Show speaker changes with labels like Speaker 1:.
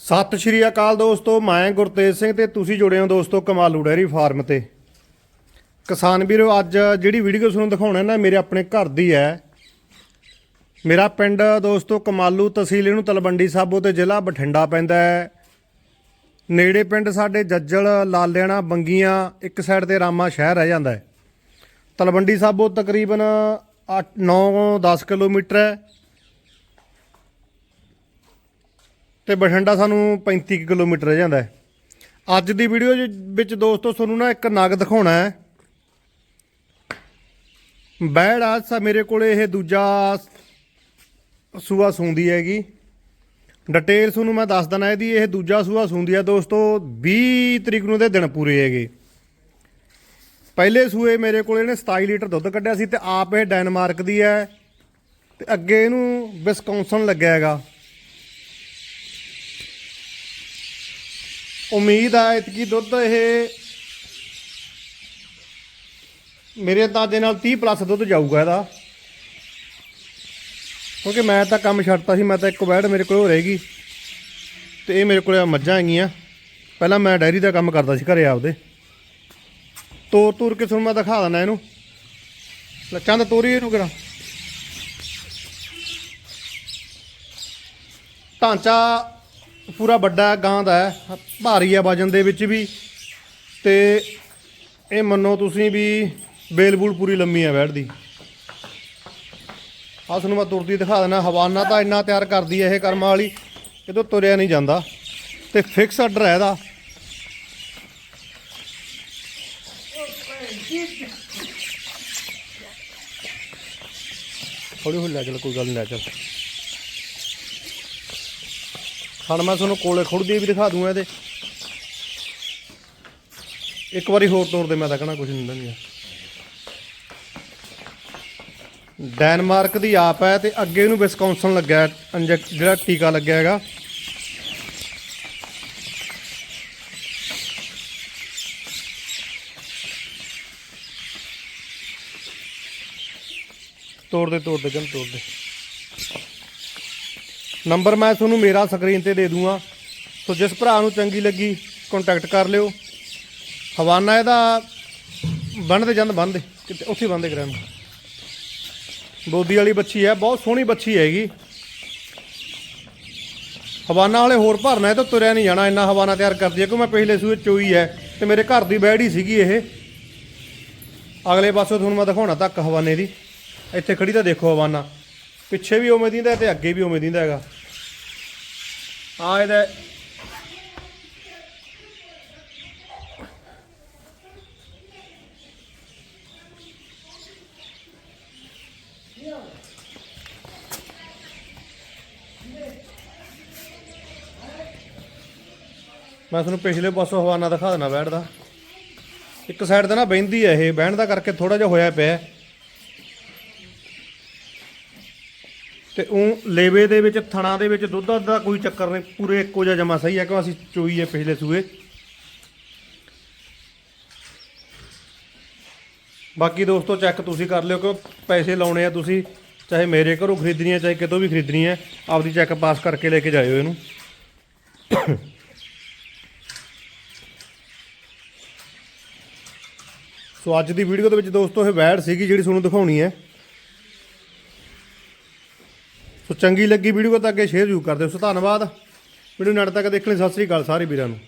Speaker 1: ਸਤਿ ਸ਼੍ਰੀ ਅਕਾਲ ਦੋਸਤੋ, ਮੈਂ ਗੁਰਤੇਜ ਸਿੰਘ ਤੇ ਤੁਸੀਂ ਜੁੜੇ ਹੋ ਦੋਸਤੋ ਕਮਾਲੂ ਡੈਰੀ ਫਾਰਮ ਤੇ। ਕਿਸਾਨ ਵੀਰੋ, ਅੱਜ ਜਿਹੜੀ ਵੀਡੀਓ ਤੁਹਾਨੂੰ ਦਿਖਾਉਣਾ ਨਾ ਮੇਰੇ ਆਪਣੇ ਘਰ ਦੀ ਹੈ। ਮੇਰਾ ਪਿੰਡ ਦੋਸਤੋ ਕਮਾਲੂ ਤਹਿਸੀਲ ਇਹਨੂੰ ਤਲਵੰਡੀ ਸਾਬੋ ਤੇ ਜ਼ਿਲ੍ਹਾ ਬਠਿੰਡਾ ਪੈਂਦਾ ਹੈ। ਨੇੜੇ ਪਿੰਡ ਸਾਡੇ ਜੱਜਲ, ਲਾਲਿਆਣਾ, ਬੰਗੀਆਂ, ਇੱਕ ਸਾਈਡ ਤੇ ਰਾਮਾ ਸ਼ਹਿਰ ਰਹਿ ਜਾਂਦਾ ਹੈ। ਤਲਵੰਡੀ ਸਾਬੋ ਤਕਰੀਬਨ 9-10 ਕਿਲੋਮੀਟਰ ਹੈ। ਤੇ ਬਠਿੰਡਾ ਸਾਨੂੰ 35 ਕੁ ਕਿਲੋਮੀਟਰ ਰਹਿ ਜਾਂਦਾ ਹੈ। ਅੱਜ ਦੀ ਵੀਡੀਓ ਵਿੱਚ ਦੋਸਤੋ ਤੁਹਾਨੂੰ ਨਾ ਇੱਕ ਨਗ ਦਿਖਾਉਣਾ ਹੈ। ਬੈੜ ਆ, ਸਾ, ਮੇਰੇ ਕੋਲੇ ਇਹ ਦੂਜਾ ਸੂਆ ਸੂੰਦੀ ਹੈਗੀ। ਡਿਟੇਲ ਤੁਹਾਨੂੰ ਮੈਂ ਦੱਸ ਦਣਾ ਇਹਦੀ, ਇਹ ਦੂਜਾ ਸੂਆ ਸੂੰਦੀ ਹੈ ਦੋਸਤੋ 20 ਤਰੀਕ ਨੂੰ ਦੇ ਦਿਨ ਪੂਰੇ ਹੈਗੇ। ਪਹਿਲੇ ਸੂਏ ਮੇਰੇ ਕੋਲ ਇਹਨੇ 27 ਲੀਟਰ ਦੁੱਧ ਕੱਢਿਆ ਸੀ ਤੇ ਆਪ ਇਹ ਡੈਨਮਾਰਕ ਦੀ ਹੈ। ਤੇ ਅੱਗੇ ਇਹਨੂੰ ਵਿਸਕੌਂਸਨ ਲੱਗਿਆ ਹੈਗਾ। ਉਮੀਦ ਆ ਇਤਕੀ ਦੁੱਧ ਇਹ ਮੇਰੇ ਅੰਦਾਜ਼ੇ ਨਾਲ 30 ਪਲੱਸ ਦੁੱਧ ਜਾਊਗਾ ਇਹਦਾ। ਕਿਉਂਕਿ ਮੈਂ ਤਾਂ ਕੰਮ ਛੱਡਤਾ ਸੀ, ਮੈਂ ਤਾਂ ਇੱਕ ਵੈੜ ਮੇਰੇ ਕੋਲ ਹੋ ਰਹੇਗੀ ਤੇ ਇਹ ਮੇਰੇ ਕੋਲ ਮੱਝਾਂ ਹੈਗੀਆਂ। ਪਹਿਲਾਂ ਮੈਂ ਡੈਰੀ ਦਾ ਕੰਮ ਕਰਦਾ ਸੀ ਘਰੇ ਆਪਦੇ। ਤੋਰ ਤੂਰ ਕੇ ਤੁਹਾਨੂੰ ਮੈਂ ਦਿਖਾ ਦਿੰਦਾ ਇਹਨੂੰ। ਲੈ ਚੰਦ ਤੋਰੀ ਇਹਨੂੰ ਕਰਾਂ ਢਾਂਚਾ ਪੂਰਾ ਵੱਡਾ ਗਾਂ ਦਾ ਹੈ, ਭਾਰੀ ਹੈ ਵਜਨ ਦੇ ਵਿੱਚ ਵੀ। ਤੇ ਇਹ ਮੰਨੋ ਤੁਸੀਂ ਵੀ ਬੇਲਬੂਲ ਪੂਰੀ ਲੰਮੀ ਹੈ ਬੈਠ ਦੀ। ਆਹ ਤੁਹਾਨੂੰ ਮੈਂ ਤੁਰਦੀ ਦਿਖਾ ਦਿੰਦਾ ਹਵਾਨਾ ਤਾਂ ਇੰਨਾ ਤਿਆਰ ਕਰਦੀ ਹੈ ਇਹ ਕਰਮਾਂ ਵਾਲੀ ਇਹ ਤੋਂ ਤੁਰਿਆ ਨਹੀਂ ਜਾਂਦਾ। ਤੇ ਫਿਕਸ ਆਰਡਰ ਹੈ ਇਹਦਾ। ਹੌਲੀ ਹੌਲੀ ਲੈ ਚੱਲ, ਕੋਈ ਗੱਲ ਨਹੀਂ ਲੈ ਚੱਲ। ਹੁਣ ਮੈਂ ਤੁਹਾਨੂੰ ਕੋਲੇ ਖੁਰਦੀ ਵੀ ਦਿਖਾ ਦੂੰਗਾ ਇਹਦੇ। ਇੱਕ ਵਾਰੀ ਹੋਰ ਤੋੜ ਦੇ ਮੈਂ ਤਾਂ ਕਹਣਾ ਕੁਝ ਨਹੀਂ ਦੰਗਾ ਡੈਨਮਾਰਕ ਦੀ ਆਪ ਹੈ ਤੇ ਅੱਗੇ ਇਹਨੂੰ ਵਿਸਕੌਂਸਨ ਲੱਗਿਆ ਹੈ, ਜਿਹੜਾ ਟੀਕਾ ਲੱਗਿਆ ਹੈਗਾ। ਤੋੜ ਦੇ ਤੋੜ ਦੇ ਜਨ ਤੋੜ ਦੇ। ਨੰਬਰ ਮੈਂ ਤੁਹਾਨੂੰ ਮੇਰਾ ਸਕਰੀਨ ਤੇ ਦੇ ਦੂੰਗਾ। ਸੋ ਜਿਸ ਭਰਾ ਨੂੰ ਚੰਗੀ ਲੱਗੀ ਕੰਟੈਕਟ ਕਰ ਲਿਓ। ਹਵਾਨਾ ਇਹਦਾ ਬੰਨਦੇ ਜੰਦ ਬੰਨਦੇ ਕਿਤੇ ਉੱਥੇ ਬੰਨਦੇ ਕਰਾਂ ਬੋਦੀ ਵਾਲੀ ਬੱਚੀ ਹੈ, ਬਹੁਤ ਸੋਹਣੀ ਬੱਚੀ ਹੈਗੀ। ਹਵਾਨਾ ਵਾਲੇ ਹੋਰ ਭਰਨਾ ਇਹ ਤਾਂ ਤੁਰਿਆ ਨਹੀਂ ਜਾਣਾ, ਇੰਨਾ ਹਵਾਨਾ ਤਿਆਰ ਕਰਦੀ ਹੈ ਕਿ ਮੈਂ ਪਿਛਲੇ ਸੂਏ ਚੋਈ ਹੈ ਤੇ ਮੇਰੇ ਘਰ ਦੀ ਬੈੜੀ ਸੀਗੀ ਇਹ। ਅਗਲੇ ਪਾਸੋਂ ਤੁਹਾਨੂੰ ਮੈਂ ਦਿਖਾਉਣਾ ਤੱਕ ਹਵਾਨੇ ਦੀ। ਇੱਥੇ ਖੜੀ ਤਾਂ ਦੇਖੋ ਹਵਾਨਾ। ਪਿੱਛੇ ਵੀ ਉਵੇਂ ਦਿੰਦਾ ਤੇ ਅੱਗੇ ਵੀ ਉਵੇਂ ਦਿੰਦਾ ਹੈਗਾ। ਆ ਇਹਦਾ ਮੈਂ ਤੁਹਾਨੂੰ ਪਿਛਲੇ ਪਾਸੋਂ ਹਵਾਨਾ ਦਿਖਾ ਦੇਣਾ ਬੈਠਦਾ। ਇੱਕ ਸਾਈਡ ਤੇ ਨਾ ਬਹਿੰਦੀ ਹੈ ਇਹ, ਬਹਿਣ ਦਾ ਕਰਕੇ ਥੋੜਾ ਜਿਹਾ ਹੋਇਆ ਪਿਆ। ਤੇ ਉਹ ਲੇਵੇ ਦੇ ਵਿੱਚ, ਥਣਾ ਦੇ ਵਿੱਚ ਦੁੱਧ ਦਾ ਕੋਈ ਚੱਕਰ ਨਹੀਂ, ਪੂਰੇ ਇੱਕੋ ਜਿਹਾ ਜਮਾ ਸਹੀ ਹੈ ਕਿ ਅਸੀਂ ਚੋਈ ਹੈ ਪਿਛਲੇ ਸੂਏ। ਬਾਕੀ ਦੋਸਤੋ ਚੈੱਕ ਤੁਸੀਂ ਕਰ ਲਿਓ ਕਿ ਪੈਸੇ ਲਾਉਣੇ ਆ ਤੁਸੀਂ, ਚਾਹੇ ਮੇਰੇ ਘਰੋਂ ਖਰੀਦਣੀ ਹੈ, ਚਾਹੇ ਕਿਤੋਂ ਵੀ ਖਰੀਦਣੀ ਹੈ, ਆਪਦੀ ਚੈੱਕ ਪਾਸ ਕਰਕੇ ਲੈ ਕੇ ਜਾਇਓ ਇਹਨੂੰ। ਸੋ ਅੱਜ ਦੀ ਵੀਡੀਓ ਦੇ ਵਿੱਚ ਦੋਸਤੋ, ਇਹ ਵੈੜ ਸੀਗੀ ਜਿਹੜੀ ਤੁਹਾਨੂੰ ਦਿਖਾਉਣੀ ਹੈ ਸੋ ਚੰਗੀ ਲੱਗੀ ਵੀਡੀਓ ਤਾਂ ਅੱਗੇ ਸ਼ੇਅਰ ਜ਼ਰੂਰ ਕਰ ਦਿਓ। ਸੋ ਧੰਨਵਾਦ। ਵੀਡੀਓ ਨੜ ਤੱਕ ਦੇਖਣ ਲਈ ਸਤਿ ਸ੍ਰੀ ਅਕਾਲ ਸਾਰੇ ਵੀਰਾਂ ਨੂੰ।